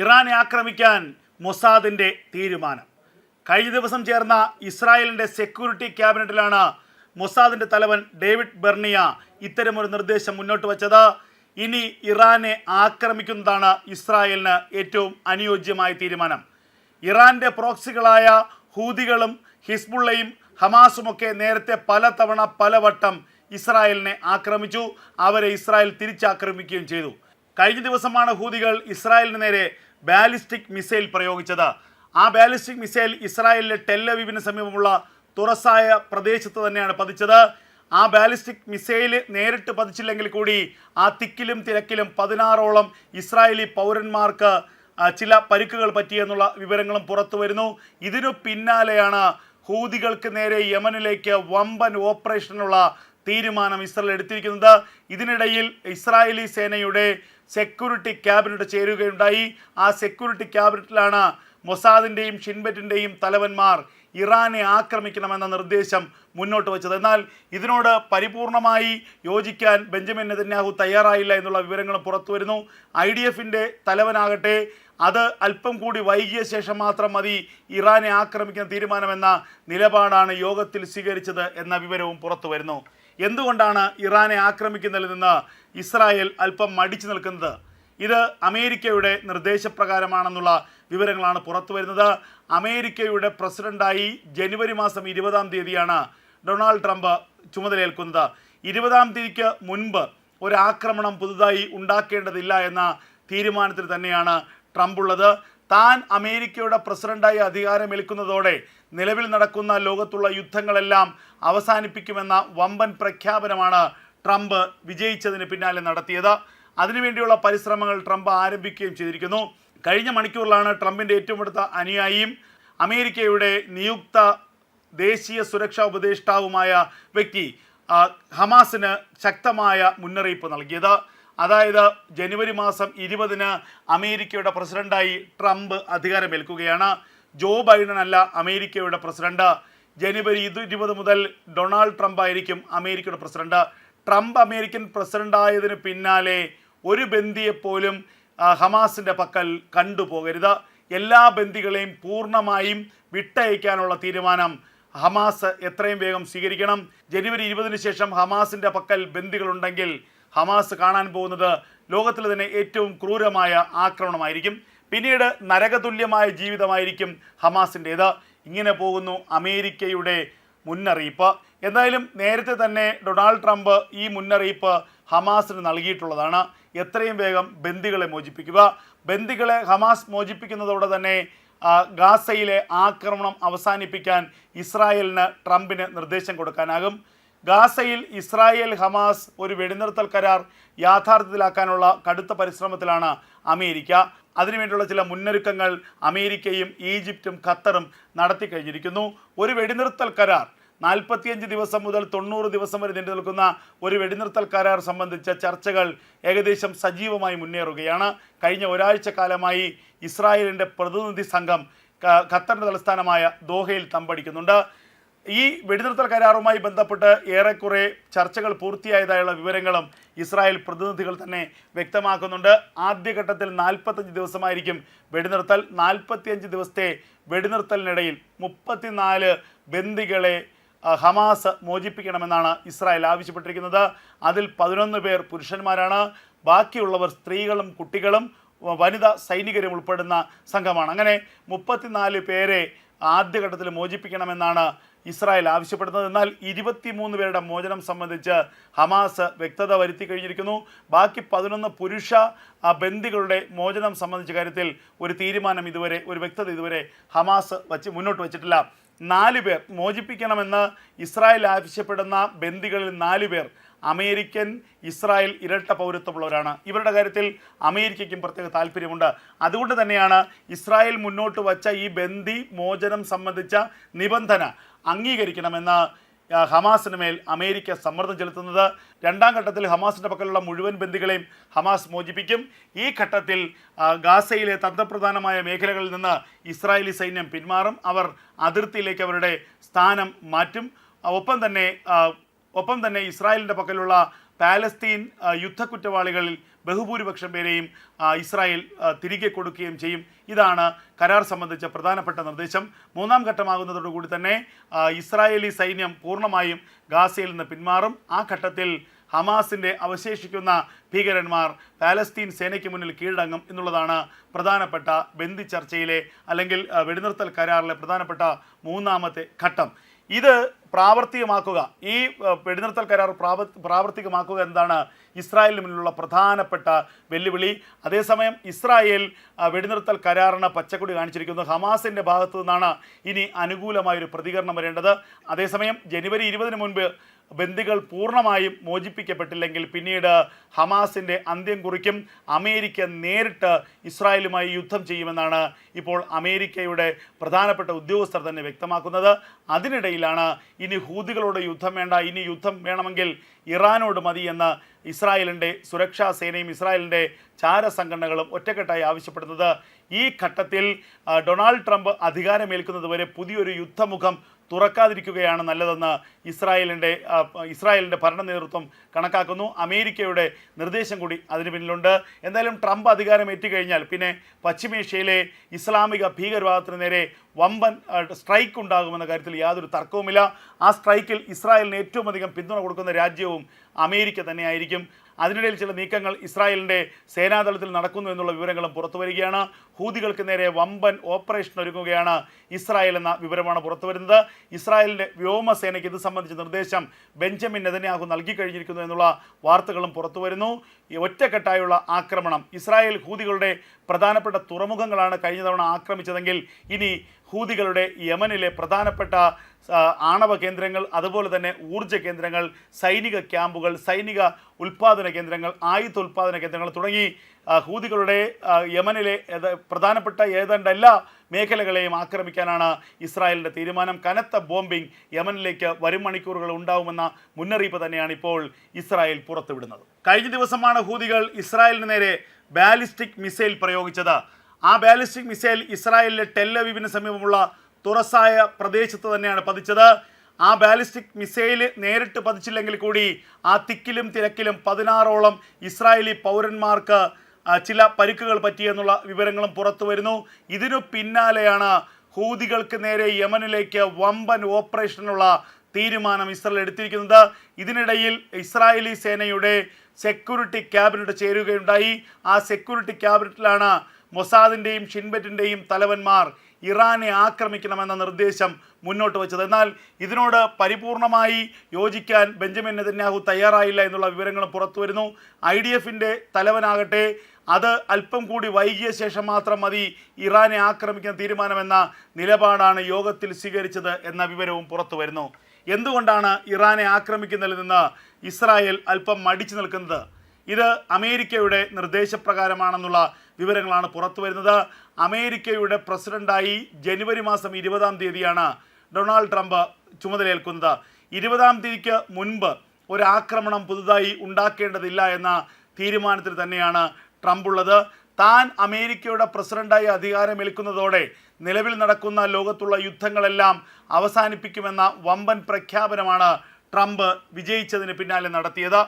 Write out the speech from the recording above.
ഇറാനെ ആക്രമിക്കാൻ മൊസാദിന്റെ തീരുമാനം. കഴിഞ്ഞ ദിവസം ചേർന്ന ഇസ്രായേലിന്റെ സെക്യൂരിറ്റി ക്യാബിനറ്റിലാണ് മൊസാദിന്റെ തലവൻ ഡേവിഡ് ബെർണിയ ഇത്തരമൊരു നിർദ്ദേശം മുന്നോട്ട് വച്ചത്. ഇനി ഇറാനെ ആക്രമിക്കുന്നതാണ് ഇസ്രായേലിന് ഏറ്റവും അനുയോജ്യമായ തീരുമാനം. ഇറാന്റെ പ്രോക്സികളായ ഹൂതികളും ഹിസ്ബുള്ളയും ഹമാസുമൊക്കെ നേരത്തെ പലതവണ പലവട്ടം ഇസ്രായേലിനെ ആക്രമിച്ചു. അവരെ ഇസ്രായേൽ തിരിച്ചാക്രമിക്കുകയും ചെയ്തു. കഴിഞ്ഞ ദിവസമാണ് ഹൂതികൾ ഇസ്രായേലിന് നേരെ ബാലിസ്റ്റിക് മിസൈൽ പ്രയോഗിച്ചത്. ആ ബാലിസ്റ്റിക് മിസൈൽ ഇസ്രായേലിലെ ടെല്ലവീവിന് സമീപമുള്ള തുറസായ പ്രദേശത്ത് തന്നെയാണ് പതിച്ചത്. ആ ബാലിസ്റ്റിക് മിസൈൽ നേരിട്ട് പതിച്ചില്ലെങ്കിൽ കൂടി ആ തിക്കിലും തിരക്കിലും പതിനാറോളം ഇസ്രായേലി പൗരന്മാർക്ക് ചില പരിക്കുകൾ പറ്റിയെന്നുള്ള വിവരങ്ങളും പുറത്തു വരുന്നു. ഇതിനു പിന്നാലെയാണ് ഹൂതികൾക്ക് നേരെ യമനിലേക്ക് വമ്പൻ ഓപ്പറേഷനുള്ള തീരുമാനം ഇസ്രായേൽ എടുത്തിരിക്കുന്നത്. ഇതിനിടയിൽ ഇസ്രായേലി സേനയുടെ സെക്യൂരിറ്റി ക്യാബിനറ്റ് ചേരുകയുണ്ടായി. ആ സെക്യൂരിറ്റി ക്യാബിനറ്റിലാണ് മൊസാദിന്റെയും ഷിൻബറ്റിന്റെയും തലവന്മാർ ഇറാനെ ആക്രമിക്കണമെന്ന നിർദ്ദേശം മുന്നോട്ട് വച്ചത്. എന്നാൽ ഇതിനോട് പരിപൂർണമായി യോജിക്കാൻ ബെഞ്ചമിൻ നെതന്യാഹു തയ്യാറായില്ല എന്നുള്ള വിവരങ്ങൾ പുറത്തു വരുന്നു. ഐ ഡി എഫിന്റെ തലവനാകട്ടെ അത് അല്പം കൂടി വൈകിയ ശേഷം മാത്രം മതി ഇറാനെ ആക്രമിക്കുന്ന തീരുമാനമെന്ന നിലപാടാണ് യോഗത്തിൽ സ്വീകരിച്ചത് എന്ന വിവരവും പുറത്തു വരുന്നു. എന്തുകൊണ്ടാണ് ഇറാനെ ആക്രമിക്കുന്നതിൽ നിന്ന് ഇസ്രായേൽ അല്പം മടിച്ചു നിൽക്കുന്നത്? ഇത് അമേരിക്കയുടെ നിർദ്ദേശപ്രകാരമാണെന്നുള്ള വിവരങ്ങളാണ് പുറത്തു വരുന്നത്. അമേരിക്കയുടെ പ്രസിഡന്റായി ജനുവരി മാസം ഇരുപതാം തീയതിയാണ് ഡൊണാൾഡ് ട്രംപ് ചുമതലയേൽക്കുന്നത്. ഇരുപതാം തീയതിക്ക് മുൻപ് ഒരാക്രമണം പുതുതായി ഉണ്ടാക്കേണ്ടതില്ല എന്ന തീരുമാനത്തിൽ തന്നെയാണ് ട്രംപ് ഉള്ളത്. താൻ അമേരിക്കയുടെ പ്രസിഡന്റായി അധികാരമേൽക്കുന്നതോടെ നിലവിൽ നടക്കുന്ന ലോകത്തുള്ള യുദ്ധങ്ങളെല്ലാം അവസാനിപ്പിക്കുമെന്ന വമ്പൻ പ്രഖ്യാപനമാണ് ട്രംപ് വിജയിച്ചതിന് പിന്നാലെ നടത്തിയത്. അതിനുവേണ്ടിയുള്ള പരിശ്രമങ്ങൾ ട്രംപ് ആരംഭിക്കുകയും ചെയ്തിരിക്കുന്നു. കഴിഞ്ഞ മണിക്കൂറിലാണ് ട്രംപിന്റെ ഏറ്റവും അടുത്ത അനുയായിയും അമേരിക്കയുടെ നിയുക്ത ദേശീയ സുരക്ഷാ ഉപദേഷ്ടാവുമായ വ്യക്തി ഹമാസിന് ശക്തമായ മുന്നറിയിപ്പ് നൽകിയത്. അതായത് ജനുവരി മാസം ഇരുപതിന് അമേരിക്കയുടെ പ്രസിഡന്റായി ട്രംപ് അധികാരമേൽക്കുകയാണ്. ജോ ബൈഡൻ അല്ല അമേരിക്കയുടെ പ്രസിഡന്റ്. ജനുവരി ഇരുപത് മുതൽ ഡൊണാൾഡ് ട്രംപ് ആയിരിക്കും അമേരിക്കയുടെ പ്രസിഡന്റ്. ട്രംപ് അമേരിക്കൻ പ്രസിഡന്റ് ആയതിന് പിന്നാലെ ഒരു ബന്ദിയെപ്പോലും ഹമാസിന്റെ പക്കൽ കണ്ടുപോകരുത് എല്ലാ ബന്ദികളെയും പൂർണമായും വിട്ടയക്കാനുള്ള തീരുമാനം ഹമാസ് എത്രയും വേഗം സ്വീകരിക്കണം. ജനുവരി ഇരുപതിന് ശേഷം ഹമാസിന്റെ പക്കൽ ബന്ദികളുണ്ടെങ്കിൽ ഹമാസ് കാണാൻ പോകുന്നത് ലോകത്തിലെ തന്നെ ഏറ്റവും ക്രൂരമായ ആക്രമണമായിരിക്കും. പിന്നീട് നരകതുല്യമായ ജീവിതമായിരിക്കും ഹമാസിന്റേത് ഇങ്ങനെ പോകുന്നു അമേരിക്കയുടെ മുന്നറിയിപ്പ്. എന്തായാലും നേരത്തെ തന്നെ ഡൊണാൾഡ് ട്രംപ് ഈ മുന്നറിയിപ്പ് ഹമാസിന് നൽകിയിട്ടുള്ളതാണ്. എത്രയും വേഗം ബന്ദികളെ മോചിപ്പിക്കുക. ബന്ദികളെ ഹമാസ് മോചിപ്പിക്കുന്നതോടെ തന്നെ ഗാസയിലെ ആക്രമണം അവസാനിപ്പിക്കാൻ ഇസ്രായേലിന് ട്രംപിന് നിർദ്ദേശം കൊടുക്കാനാകും. ഗാസയിൽ ഇസ്രായേൽ ഹമാസ് ഒരു വെടിനിർത്തൽ കരാർ യാഥാർത്ഥ്യത്തിലാക്കാനുള്ള കടുത്ത പരിശ്രമത്തിലാണ് അമേരിക്ക. അതിനുവേണ്ടിയുള്ള ചില മുന്നൊരുക്കങ്ങൾ അമേരിക്കയും ഈജിപ്തും ഖത്തറും നടത്തി കഴിഞ്ഞിരിക്കുന്നു ഒരു വെടിനിർത്തൽ കരാർ നാൽപ്പത്തിയഞ്ച് ദിവസം മുതൽ തൊണ്ണൂറ് ദിവസം വരെ നീണ്ടു നിൽക്കുന്ന ഒരു വെടിനിർത്തൽ കരാർ സംബന്ധിച്ച ചർച്ചകൾ ഏകദേശം സജീവമായി മുന്നേറുകയാണ്. കഴിഞ്ഞ ഒരാഴ്ച കാലമായി ഇസ്രായേലിന്റെ പ്രതിനിധി സംഘം ഖത്തറിന്റെ തലസ്ഥാനമായ ദോഹയിൽ തമ്പടിക്കുന്നുണ്ട്. ഈ വെടിനിർത്തൽ കരാറുമായി ബന്ധപ്പെട്ട് ഏറെക്കുറെ ചർച്ചകൾ പൂർത്തിയായതായുള്ള വിവരങ്ങളും ഇസ്രായേൽ പ്രതിനിധികൾ തന്നെ വ്യക്തമാക്കുന്നുണ്ട്. ആദ്യഘട്ടത്തിൽ നാൽപ്പത്തഞ്ച് ദിവസമായിരിക്കും വെടിനിർത്തൽ. നാൽപ്പത്തിയഞ്ച് ദിവസത്തെ വെടിനിർത്തലിനിടയിൽ മുപ്പത്തിനാല് ബന്ദികളെ ഹമാസ് മോചിപ്പിക്കണമെന്നാണ് ഇസ്രായേൽ ആവശ്യപ്പെട്ടിരിക്കുന്നത്. അതിൽ പതിനൊന്ന് പേർ പുരുഷന്മാരാണ്. ബാക്കിയുള്ളവർ സ്ത്രീകളും കുട്ടികളും വനിതാ സൈനികരും ഉൾപ്പെടുന്ന സംഘമാണ്. അങ്ങനെ മുപ്പത്തിനാല് പേരെ ആദ്യഘട്ടത്തിൽ മോചിപ്പിക്കണമെന്നാണ് ഇസ്രായേൽ ആവശ്യപ്പെടുന്നത്. എന്നാൽ ഇരുപത്തിമൂന്ന് പേരുടെ മോചനം സംബന്ധിച്ച് ഹമാസ് വ്യക്തത വരുത്തി കഴിഞ്ഞിരിക്കുന്നു. ബാക്കി പതിനൊന്ന് പുരുഷ ബന്ദികളുടെ മോചനം സംബന്ധിച്ച കാര്യത്തിൽ ഒരു തീരുമാനം ഇതുവരെ ഒരു വ്യക്തത ഇതുവരെ ഹമാസ് വച്ച് മുന്നോട്ട് വച്ചിട്ടില്ല. നാല് പേർ മോചിപ്പിക്കണമെന്ന് ഇസ്രായേൽ ആവശ്യപ്പെടുന്ന ബന്ദികളിൽ നാല് പേർ അമേരിക്കൻ ഇസ്രായേൽ ഇരട്ട പൗരത്വമുള്ളവരാണ്. ഇവരുടെ കാര്യത്തിൽ അമേരിക്കയ്ക്കും പ്രത്യേക താല്പര്യമുണ്ട്. അതുകൊണ്ട് തന്നെയാണ് ഇസ്രായേൽ മുന്നോട്ട് വച്ച ഈ ബന്ദി മോചനം സംബന്ധിച്ച നിബന്ധന അംഗീകരിക്കണമെന്ന് ഹമാസിന് മേൽ അമേരിക്ക സമ്മർദ്ദം ചെലുത്തുന്നത്. രണ്ടാം ഘട്ടത്തിൽ ഹമാസിന്റെ പക്കലുള്ള മുഴുവൻ ബന്ദികളെയും ഹമാസ് മോചിപ്പിക്കും. ഈ ഘട്ടത്തിൽ ഗാസയിലെ തന്ത്രപ്രധാനമായ മേഖലകളിൽ നിന്ന് ഇസ്രായേലി സൈന്യം പിന്മാറും. അവർ അതിർത്തിയിലേക്ക് അവരുടെ സ്ഥാനം മാറ്റും. ഒപ്പം തന്നെ ഒപ്പം തന്നെ ഇസ്രായേലിന്റെ പക്കലുള്ള പാലസ്തീൻ യുദ്ധക്കുറ്റവാളികളിൽ ബഹുഭൂരിപക്ഷം പേരെയും ഇസ്രായേൽ തിരികെ കൊടുക്കുകയും ചെയ്യും. ഇതാണ് കരാർ സംബന്ധിച്ച പ്രധാനപ്പെട്ട നിർദ്ദേശം. മൂന്നാം ഘട്ടമാകുന്നതോടുകൂടി തന്നെ ഇസ്രായേലി സൈന്യം പൂർണമായും ഗാസയിൽ നിന്ന് പിന്മാറും. ആ ഘട്ടത്തിൽ ഹമാസിന്റെ അവശേഷിക്കുന്ന ഭീകരന്മാർ പാലസ്തീൻ സേനയ്ക്ക് മുന്നിൽ കീഴടങ്ങും എന്നുള്ളതാണ് പ്രധാനപ്പെട്ട ബന്ദി ചർച്ചയിലെ അല്ലെങ്കിൽ വെടിനിർത്തൽ കരാറിലെ പ്രധാനപ്പെട്ട മൂന്നാമത്തെ ഘട്ടം. ഇത് പ്രാവർത്തികമാക്കുക. ഈ വെടിനിർത്തൽ കരാർ പ്രാവർ പ്രാവർത്തികമാക്കുക എന്നതാണ് ഇസ്രായേലിന് മുന്നിലുള്ള പ്രധാനപ്പെട്ട വെല്ലുവിളി. അതേസമയം ഇസ്രായേൽ വെടിനിർത്തൽ കരാറിന് പച്ചക്കൊടി കാണിച്ചിരിക്കുന്നത് ഹമാസിന്റെ ഭാഗത്തു നിന്നാണ് ഇനി അനുകൂലമായൊരു പ്രതികരണം വരേണ്ടത്. അതേസമയം ജനുവരി ഇരുപതിന് മുൻപ് ബന്ദികൾ പൂർണമായും മോചിപ്പിക്കപ്പെട്ടില്ലെങ്കിൽ പിന്നീട് ഹമാസിന്റെ അന്ത്യം കുറിക്കും. അമേരിക്ക നേരിട്ട് ഇസ്രായേലുമായി യുദ്ധം ചെയ്യുമെന്നാണ് ഇപ്പോൾ അമേരിക്കയുടെ പ്രധാനപ്പെട്ട ഉദ്യോഗസ്ഥർ തന്നെ വ്യക്തമാക്കുന്നത്. അതിനിടയിലാണ് ഇനി ഹൂതികളോട് യുദ്ധം വേണ്ട ഇനി യുദ്ധം വേണമെങ്കിൽ ഇറാനോട് മതി എന്ന് ഇസ്രായേലിന്റെ സുരക്ഷാ സേനയും ഇസ്രായേലിന്റെ ചാരസംഘടനകളും ഒറ്റക്കെട്ടായി ആവശ്യപ്പെടുന്നത്. ഈ ഘട്ടത്തിൽ ഡൊണാൾഡ് ട്രംപ് അധികാരമേൽക്കുന്നതുവരെ പുതിയൊരു യുദ്ധമുഖം തുറക്കാതിരിക്കുകയാണ് നല്ലതെന്ന് ഇസ്രായേലിന്റെ ഇസ്രായേലിന്റെ ഭരണ നേതൃത്വം കണക്കാക്കുന്നു. അമേരിക്കയുടെ നിർദ്ദേശം കൂടി അതിന് പിന്നിലുണ്ട്. എന്തായാലും ട്രംപ് അധികാരം ഏറ്റുകഴിഞ്ഞാൽ പിന്നെ പശ്ചിമേഷ്യയിലെ ഇസ്ലാമിക ഭീകരവാദത്തിന് നേരെ വമ്പൻ സ്ട്രൈക്ക് ഉണ്ടാകുമെന്ന കാര്യത്തിൽ യാതൊരു തർക്കവുമില്ല. ആ സ്ട്രൈക്കിൽ ഇസ്രായേലിന് ഏറ്റവും അധികം പിന്തുണ കൊടുക്കുന്ന രാജ്യവും അമേരിക്ക തന്നെയായിരിക്കും. അതിനിടയിൽ ചില നീക്കങ്ങൾ ഇസ്രായേലിന്റെ സേനാതലത്തിൽ നടക്കുന്നു എന്നുള്ള വിവരങ്ങളും പുറത്തു വരികയാണ്. ഹൂതികൾക്ക് നേരെ വമ്പൻ ഓപ്പറേഷൻ ഒരുങ്ങുകയാണ് ഇസ്രായേൽ എന്ന വിവരമാണ് പുറത്തു വരുന്നത്. ഇസ്രായേലിന്റെ വ്യോമസേനയ്ക്ക് ഇത് സംബന്ധിച്ച നിർദ്ദേശം ബെഞ്ചമിൻ നെതന്യാഹു നൽകി കഴിഞ്ഞിരിക്കുന്നു എന്നുള്ള വാർത്തകളും പുറത്തു വരുന്നു. ഒറ്റക്കെട്ടായുള്ള ആക്രമണം ഇസ്രായേൽ ഹൂതികളുടെ പ്രധാനപ്പെട്ട തുറമുഖങ്ങളാണ് കഴിഞ്ഞ തവണ ആക്രമിച്ചതെങ്കിൽ ഇനി ഹൂതികളുടെ യമനിലെ പ്രധാനപ്പെട്ട ആണവ കേന്ദ്രങ്ങൾ അതുപോലെ തന്നെ ഊർജ കേന്ദ്രങ്ങൾ സൈനിക ക്യാമ്പുകൾ സൈനിക ഉൽപ്പാദന കേന്ദ്രങ്ങൾ ആയുധ ഉൽപ്പാദന കേന്ദ്രങ്ങൾ തുടങ്ങി ഹൂതികളുടെ യമനിലെ പ്രധാനപ്പെട്ട ഏതാണ്ട് എല്ലാ മേഖലകളെയും ആക്രമിക്കാനാണ് ഇസ്രായേലിന്റെ തീരുമാനം. കനത്ത ബോംബിംഗ് യമനിലേക്ക് വരും മണിക്കൂറുകൾ ഉണ്ടാവുമെന്ന മുന്നറിയിപ്പ് തന്നെയാണ് ഇപ്പോൾ ഇസ്രായേൽ പുറത്തുവിടുന്നത്. കഴിഞ്ഞ ദിവസമാണ് ഹൂതികൾ ഇസ്രായേലിന് നേരെ ബാലിസ്റ്റിക് മിസൈൽ പ്രയോഗിച്ചത്. ആ ബാലിസ്റ്റിക് മിസൈൽ ഇസ്രായേലിലെ ടെല്ലവീവിന് സമീപമുള്ള തുറസായ പ്രദേശത്ത് തന്നെയാണ് പതിച്ചത്. ആ ബാലിസ്റ്റിക് മിസൈൽ നേരിട്ട് പതിച്ചില്ലെങ്കിൽ കൂടി ആ തിക്കിലും തിരക്കിലും പതിനാറോളം ഇസ്രായേലി പൗരന്മാർക്ക് ചില പരിക്കുകൾ പറ്റിയെന്നുള്ള വിവരങ്ങളും പുറത്തു വരുന്നു. ഇതിനു പിന്നാലെയാണ് ഹൂതികൾക്ക് നേരെ യമനിലേക്ക് വമ്പൻ ഓപ്പറേഷനുള്ള തീരുമാനം ഇസ്രായേൽ എടുത്തിരിക്കുന്നത്. ഇതിനിടയിൽ ഇസ്രായേലി സേനയുടെ സെക്യൂരിറ്റി ക്യാബിനറ്റ് ചേരുകയുണ്ടായി. ആ സെക്യൂരിറ്റി ക്യാബിനറ്റിലാണ് മൊസാദിന്റെയും ഷിൻബറ്റിന്റെയും തലവന്മാർ ഇറാനെ ആക്രമിക്കണമെന്ന നിർദ്ദേശം മുന്നോട്ട് വച്ചത്. എന്നാൽ ഇതിനോട് പരിപൂർണമായി യോജിക്കാൻ ബെഞ്ചമിൻ നെതന്യാഹു തയ്യാറായില്ല എന്നുള്ള വിവരങ്ങളും പുറത്തു വരുന്നു. ഐ ഡി എഫിന്റെ തലവനാകട്ടെ അത് അല്പം കൂടി വൈകിയ ശേഷം മാത്രം മതി ഇറാനെ ആക്രമിക്കുന്ന തീരുമാനമെന്ന നിലപാടാണ് യോഗത്തിൽ സ്വീകരിച്ചത് എന്ന വിവരവും പുറത്തു വരുന്നു. എന്തുകൊണ്ടാണ് ഇറാനെ ആക്രമിക്കുന്നതിൽ നിന്ന് ഇസ്രായേൽ അല്പം മടിച്ചു നിൽക്കുന്നത്? ഇത് അമേരിക്കയുടെ നിർദ്ദേശപ്രകാരമാണെന്നുള്ള വിവരങ്ങളാണ് പുറത്തു വരുന്നത്. അമേരിക്കയുടെ പ്രസിഡന്റായി ജനുവരി മാസം ഇരുപതാം തീയതിയാണ് ഡൊണാൾഡ് ട്രംപ് ചുമതലയേൽക്കുന്നത്. ഇരുപതാം തീയതിക്ക് മുൻപ് ഒരാക്രമണം പുതുതായി ഉണ്ടാക്കേണ്ടതില്ല എന്ന തീരുമാനത്തിൽ തന്നെയാണ് ട്രംപ് ഉള്ളത്. താൻ അമേരിക്കയുടെ പ്രസിഡന്റായി അധികാരമേൽക്കുന്നതോടെ നിലവിൽ നടക്കുന്ന ലോകത്തുള്ള യുദ്ധങ്ങളെല്ലാം അവസാനിപ്പിക്കുമെന്ന വമ്പൻ പ്രഖ്യാപനമാണ് ട്രംപ് വിജയിച്ചതിന് പിന്നാലെ നടത്തിയത്.